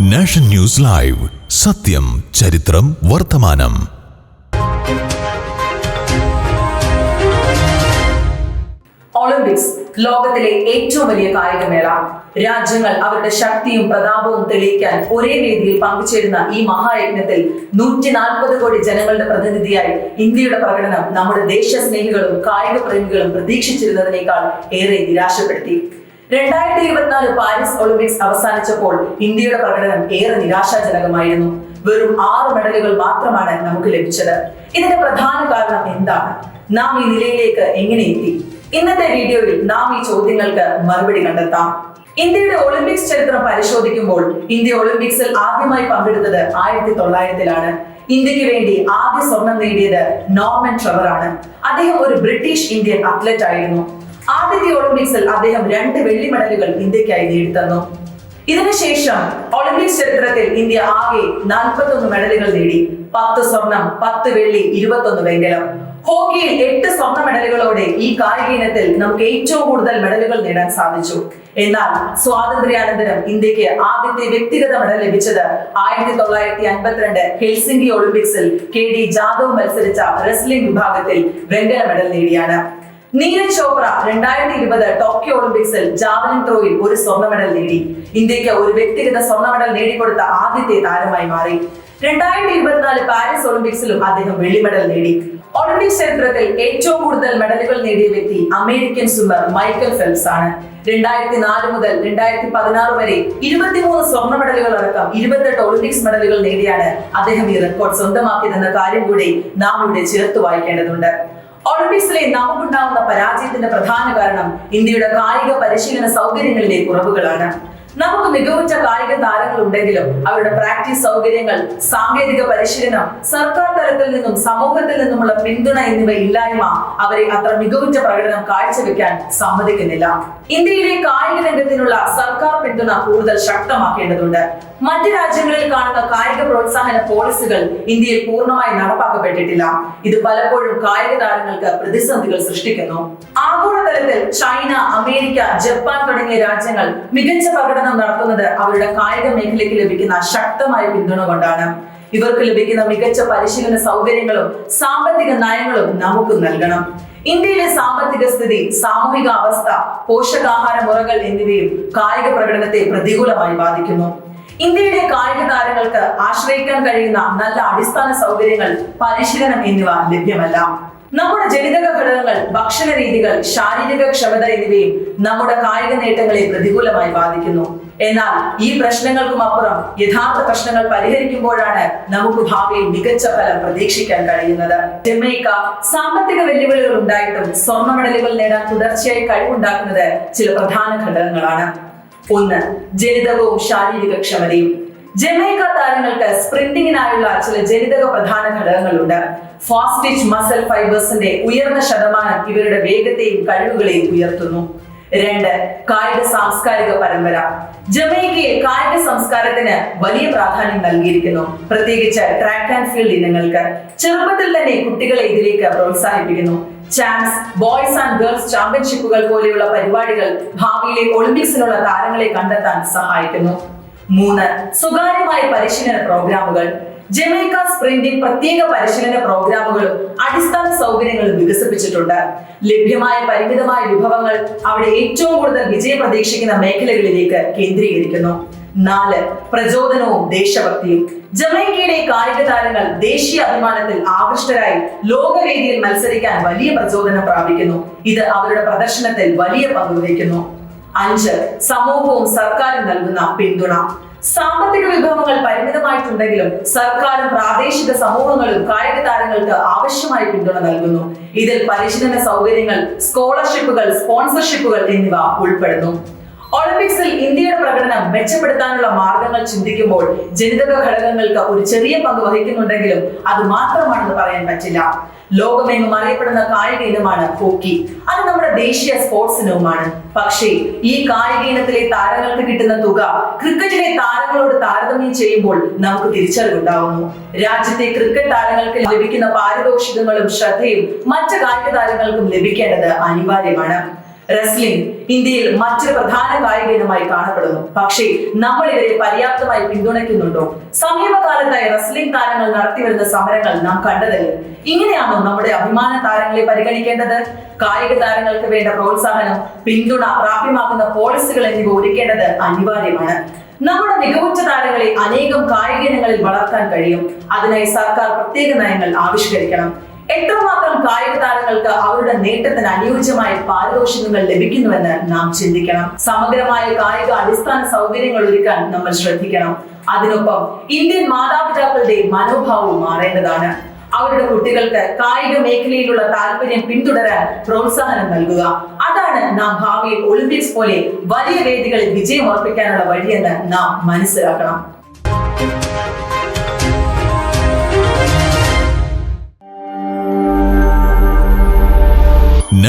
Nation news live. സത്യം ചരിത്രം വർത്തമാനം. ഒളിമ്പിക്സ് ലോകത്തിലെ ഏറ്റവും വലിയ കായികമേള. രാജ്യങ്ങൾ അവരുടെ ശക്തിയും പ്രതാപവും തെളിയിക്കാൻ ഒരേ രീതിയിൽ പങ്കുചേരുന്ന ഈ മഹായജ്ഞത്തിൽ നൂറ്റി നാൽപ്പത് കോടി ജനങ്ങളുടെ പ്രതിനിധിയായി ഇന്ത്യയുടെ പ്രകടനം നമ്മുടെ ദേശസ്നേഹികളും കായിക പ്രേമികളും പ്രതീക്ഷിച്ചിരുന്നതിനേക്കാൾ ഏറെ നിരാശപ്പെടുത്തി. രണ്ടായിരത്തി ഇരുപത്തിനാല് പാരീസ് ഒളിമ്പിക്സ് അവസാനിച്ചപ്പോൾ ഇന്ത്യയുടെ പ്രകടനം ഏറെ നിരാശാജനകമായിരുന്നു. വെറും ആറ് മെഡലുകൾ മാത്രമാണ് നമുക്ക് ലഭിച്ചത്. ഇതിന്റെ പ്രധാന കാരണം എന്താണ്? നാം ഈ നിലയിലേക്ക് എങ്ങനെ എത്തി? ഇന്നത്തെ വീഡിയോയിൽ നാം ഈ ചോദ്യങ്ങൾക്ക് മറുപടി കണ്ടെത്താം. ഇന്ത്യയുടെ ഒളിമ്പിക്സ് ചരിത്രം പരിശോധിക്കുമ്പോൾ ഇന്ത്യ ഒളിമ്പിക്സിൽ ആദ്യമായി പങ്കെടുത്തത് ആയിരത്തി തൊള്ളായിരത്തിലാണ് ഇന്ത്യയ്ക്ക് വേണ്ടി ആദ്യ സ്വർണം നേടിയത് നോർമൻ ആണ് അദ്ദേഹം ഒരു ബ്രിട്ടീഷ് ഇന്ത്യൻ അത്ലറ്റ് ആയിരുന്നു. ആദ്യത്തെ ഒളിമ്പിക്സിൽ അദ്ദേഹം രണ്ട് വെള്ളി മെഡലുകൾ ഇന്ത്യക്കായി നേടിത്തന്നു. ഇതിനുശേഷം ഒളിമ്പിക്സ് ചരിത്രത്തിൽ ഇന്ത്യ ആകെ നാൽപ്പത്തൊന്ന് മെഡലുകൾ നേടി. പത്ത് സ്വർണം പത്ത് വെള്ളി ഇരുപത്തൊന്ന് വെങ്കലം. ഹോക്കിയിൽ എട്ട് സ്വർണ മെഡലുകളോടെ ഈ കായിക ഇനത്തിൽ നമുക്ക് ഏറ്റവും കൂടുതൽ മെഡലുകൾ നേടാൻ സാധിച്ചു. എന്നാൽ സ്വാതന്ത്ര്യാനന്തരം ഇന്ത്യയ്ക്ക് ആദ്യത്തെ വ്യക്തിഗത മെഡൽ ലഭിച്ചത് ആയിരത്തി തൊള്ളായിരത്തി അൻപത്തിരണ്ട് ഹെൽസിംഗി ഒളിമ്പിക്സിൽ കെ ഡി ജാദവ് മത്സരിച്ച റെസ്ലിംഗ് വിഭാഗത്തിൽ വെങ്കല മെഡൽ നേടിയാണ്. നീരജ് ചോപ്ര രണ്ടായിരത്തി ഇരുപത് ടോക്കിയോ ഒളിമ്പിക്സിൽ ജാവലിൻ ത്രോയിൽ ഒരു സ്വർണ മെഡൽ നേടി. ഇന്ത്യയ്ക്ക് ഒരു വ്യക്തിഗത സ്വർണ മെഡൽ നേടിക്കൊടുത്ത ആദ്യത്തെ താരമായി മാറി. രണ്ടായിരത്തി ഇരുപത്തിനാല് പാരീസ് ഒളിമ്പിക്സിലും അദ്ദേഹം വെള്ളി മെഡൽ നേടി. ഒളിമ്പിക്സ് ചരിത്രത്തിൽ ഏറ്റവും കൂടുതൽ മെഡലുകൾ നേടിയ വ്യക്തി അമേരിക്കൻ സ്വിമ്മർ മൈക്കൽ ഫെൽസ് ആണ്. രണ്ടായിരത്തി നാല് മുതൽ രണ്ടായിരത്തി പതിനാറ് വരെ ഇരുപത്തിമൂന്ന് സ്വർണ മെഡലുകൾ അടക്കം ഇരുപത്തെട്ട് ഒളിമ്പിക്സ് മെഡലുകൾ നേടിയാണ് അദ്ദേഹം ഈ റെക്കോർഡ് സ്വന്തമാക്കിയതെന്ന കാര്യം കൂടി നാം ഇവിടെ ചേർത്ത് വായിക്കേണ്ടതുണ്ട്. ഒളിമ്പിക്സിലെ നമുക്കുണ്ടാവുന്ന പരാജയത്തിന്റെ പ്രധാന കാരണം ഇന്ത്യയുടെ കായിക പരിശീലന സൗകര്യങ്ങളിലെ കുറവുകളാണ്. നമുക്ക് മികവുറ്റ കായിക താരങ്ങൾ ഉണ്ടെങ്കിലും അവരുടെ പ്രാക്ടീസ് സൗകര്യങ്ങൾ സാങ്കേതിക പരിശീലനം സർക്കാർ തലത്തിൽ നിന്നും സമൂഹത്തിൽ നിന്നുമുള്ള പിന്തുണ എന്നിവ ഇല്ലായ്മ അവരെ അത്ര മികവുറ്റ പ്രകടനം കാഴ്ചവെക്കാൻ സമ്മതിക്കുന്നില്ല. ഇന്ത്യയിലെ കായിക രംഗത്തിനുള്ള പിന്തുണ കൂടുതൽ ശക്തമാക്കേണ്ടതുണ്ട്. മറ്റ് രാജ്യങ്ങളിൽ കാണുന്ന കായിക പ്രോത്സാഹന പോളിസികൾ ഇന്ത്യയിൽ പൂർണമായി നടപ്പാക്കപ്പെട്ടിട്ടില്ല. ഇത് പലപ്പോഴും കായിക താരങ്ങൾക്ക് പ്രതിസന്ധികൾ സൃഷ്ടിക്കുന്നു. ആഗോളതലത്തിൽ ചൈന അമേരിക്ക ജപ്പാൻ തുടങ്ങിയ രാജ്യങ്ങൾ മികച്ച പ്രകടനം നടത്തുന്നത് അവരുടെ കായിക മേഖലയ്ക്ക് ലഭിക്കുന്ന ശക്തമായ പിന്തുണ കൊണ്ടാണ്. ഇവർക്ക് ലഭിക്കുന്ന മികച്ച പരിശീലന സൗകര്യങ്ങളും സാമ്പത്തിക നയങ്ങളും നമുക്ക് നൽകണം. ഇന്ത്യയിലെ സാമ്പത്തിക സ്ഥിതി സാമൂഹിക അവസ്ഥ പോഷകാഹാര മുറകൾ എന്നിവയും കായിക പ്രകടനത്തെ പ്രതികൂലമായി ബാധിക്കുന്നു. ഇന്ത്യയുടെ കായിക താരങ്ങൾക്ക് ആശ്രയിക്കാൻ കഴിയുന്ന നല്ല അടിസ്ഥാന സൗകര്യങ്ങൾ പരിശീലനം എന്നിവ ലഭ്യമല്ല. നമ്മുടെ ജനിതക ഘടകങ്ങൾ ഭക്ഷണ രീതികൾ ശാരീരിക ക്ഷമത എന്നിവയും നമ്മുടെ കായിക നേട്ടങ്ങളെ പ്രതികൂലമായി ബാധിക്കുന്നു. എന്നാൽ ഈ പ്രശ്നങ്ങൾക്കും അപ്പുറം യഥാർത്ഥ പ്രശ്നങ്ങൾ പരിഹരിക്കുമ്പോഴാണ് നമുക്ക് ഭാവിയിൽ മികച്ച ഫലം പ്രതീക്ഷിക്കാൻ കഴിയുന്നത്. ജമൈക്ക സാമ്പത്തിക വെല്ലുവിളികൾ ഉണ്ടായിട്ടും സ്വർണ മെഡലുകൾ നേടാൻ തുടർച്ചയായി കഴിവുണ്ടാക്കുന്നത് ചില പ്രധാന ഘടകങ്ങളാണ്. ഒന്ന് ജനിതകവും ശാരീരിക ക്ഷമതയും. ജമൈക്ക താരങ്ങൾക്ക് സ്പ്രിന്റിങ്ങിനായുള്ള ചില ജനിതക പ്രധാന ഘടകങ്ങളുണ്ട്. ഫാസ്റ്റിച്ച് മസൽ ഫൈബേഴ്സിന്റെ ഉയർന്ന ശതമാനം ഇവരുടെ വേഗത്തെയും കഴിവുകളെയും ഉയർത്തുന്നു. രണ്ട് കായിക സാംസ്കാരിക പരമ്പര. ജമൈക്കയിൽ കായിക സംസ്കാരത്തിന് വലിയ പ്രാധാന്യം നൽകിയിരിക്കുന്നു. പ്രത്യേകിച്ച് ട്രാക്ക് ആൻഡ് ഫീൽഡ് ഇനങ്ങൾക്ക്. ചെറുപ്പത്തിൽ തന്നെ കുട്ടികളെ ഇതിലേക്ക് പ്രോത്സാഹിപ്പിക്കുന്നു. ചാമ്പ്സ് ബോയ്സ് ആൻഡ് ഗേൾസ് ചാമ്പ്യൻഷിപ്പുകൾ പോലെയുള്ള പരിപാടികൾ ഭാവിയിലെ ഒളിമ്പിക്സിനുള്ള താരങ്ങളെ കണ്ടെത്താൻ സഹായിക്കുന്നു. മൂന്ന് സ്വകാര്യമായ പരിശീലന പ്രോഗ്രാമുകൾ. ജമൈക്ക സ്പ്രിന്റിംഗ് പ്രത്യേക പരിശീലന പ്രോഗ്രാമുകളും അടിസ്ഥാന സൗകര്യങ്ങളും വികസിപ്പിച്ചിട്ടുണ്ട്. ലഭ്യമായ പരിമിതമായ വിഭവങ്ങൾ അവിടെ ഏറ്റവും കൂടുതൽ വിജയം പ്രതീക്ഷിക്കുന്ന മേഖലകളിലേക്ക് കേന്ദ്രീകരിക്കുന്നു. നാല് പ്രചോദനവും ദേശഭക്തിയും. ജമൈക്കയിലെ കായിക താരങ്ങൾ ദേശീയ അഭിമാനത്തിൽ ആകൃഷ്ടരായി ലോകവേദിയിൽ മത്സരിക്കാൻ വലിയ പ്രചോദനം പ്രാപിക്കുന്നു. ഇത് അവരുടെ പ്രദർശനത്തിൽ വലിയ പങ്ക് വഹിക്കുന്നു. അഞ്ച് സമൂഹവും സർക്കാരും നൽകുന്ന പിന്തുണ. സാമ്പത്തിക വിഭവങ്ങൾ പരിമിതമായിട്ടുണ്ടെങ്കിലും സർക്കാരും പ്രാദേശിക സമൂഹങ്ങളും കായിക താരങ്ങൾക്ക് ആവശ്യമായ പിന്തുണ നൽകുന്നു. ഇതിൽ പരിശീലന സൗകര്യങ്ങൾ സ്കോളർഷിപ്പുകൾ സ്പോൺസർഷിപ്പുകൾ എന്നിവ ഉൾപ്പെടുന്നു. ഒളിമ്പിക്സിൽ ഇന്ത്യയുടെ പ്രകടനം മെച്ചപ്പെടുത്താനുള്ള മാർഗങ്ങൾ ചിന്തിക്കുമ്പോൾ ജനിതക ഘടകങ്ങൾക്ക് ഒരു ചെറിയ പങ്ക് വഹിക്കുന്നുണ്ടെങ്കിലും അത് മാത്രമാണെന്ന് പറയാൻ പറ്റില്ല. ലോകമെങ്ങും അറിയപ്പെടുന്ന കായിക ഇനമാണ് ഹോക്കി. അത് നമ്മുടെ ദേശീയ സ്പോർട്സ് ഇനവുമാണ്. പക്ഷേ ഈ കായിക ഇനത്തിലെ താരങ്ങൾക്ക് കിട്ടുന്ന തുക ക്രിക്കറ്റിലെ താരങ്ങളോട് താരതമ്യം ചെയ്യുമ്പോൾ നമുക്ക് തിരിച്ചറിവുണ്ടാവുന്നു. രാജ്യത്തെ ക്രിക്കറ്റ് താരങ്ങൾക്ക് ലഭിക്കുന്ന പാരിതോഷികങ്ങളും ശ്രദ്ധയും മറ്റ് കായിക താരങ്ങൾക്കും ലഭിക്കേണ്ടത് അനിവാര്യമാണ്. റെസ്ലിംഗ് ഇന്ത്യയിൽ മറ്റൊരു പ്രധാന കായിക ഇനമായി കാണപ്പെടുന്നു. പക്ഷേ നമ്മൾ ഇവരെ പര്യാപ്തമായി പിന്തുണയ്ക്കുന്നുണ്ടോ? സമീപകാലത്തായി റെസ്ലിംഗ് താരങ്ങൾ നടത്തിവരുന്ന സമരങ്ങൾ നാം കണ്ടതല്ലേ? ഇങ്ങനെയാണോ നമ്മുടെ അഭിമാന താരങ്ങളെ പരിഗണിക്കേണ്ടത്? കായിക താരങ്ങൾക്ക് വേണ്ട പ്രോത്സാഹനം പിന്തുണ പ്രാപ്യമാക്കുന്ന പോളിസികൾ എന്നിവ ഒരുക്കേണ്ടത് അനിവാര്യമാണ്. നമ്മുടെ മികവുറ്റ താരങ്ങളെ അനേകം കായിക ഇനങ്ങളിൽ വളർത്താൻ കഴിയും. അതിനായി സർക്കാർ പ്രത്യേക നയങ്ങൾ ആവിഷ്കരിക്കണം. എത്രമാത്രം കായിക താരങ്ങൾക്ക് അവരുടെ നേട്ടത്തിന് അനുയോജ്യമായ പാരിതോഷികങ്ങൾ ലഭിക്കുന്നുവെന്ന് നാം ചിന്തിക്കണം. സമഗ്രമായ കായിക അടിസ്ഥാന സൗകര്യങ്ങൾ ഒരുക്കാൻ നമ്മൾ ശ്രദ്ധിക്കണം. അതിനൊപ്പം ഇന്ത്യൻ മാതാപിതാക്കളുടെ മനോഭാവവും മാറേണ്ടതാണ്. അവരുടെ കുട്ടികൾക്ക് കായിക മേഖലയിലുള്ള താല്പര്യം പിന്തുടരാൻ പ്രോത്സാഹനം നൽകുക. അതാണ് നാം ഭാവിയിൽ ഒളിമ്പിക്സ് പോലെ വലിയ വേദികളിൽ വിജയം ഉറപ്പിക്കാനുള്ള വഴിയെന്ന് നാം മനസ്സിലാക്കണം.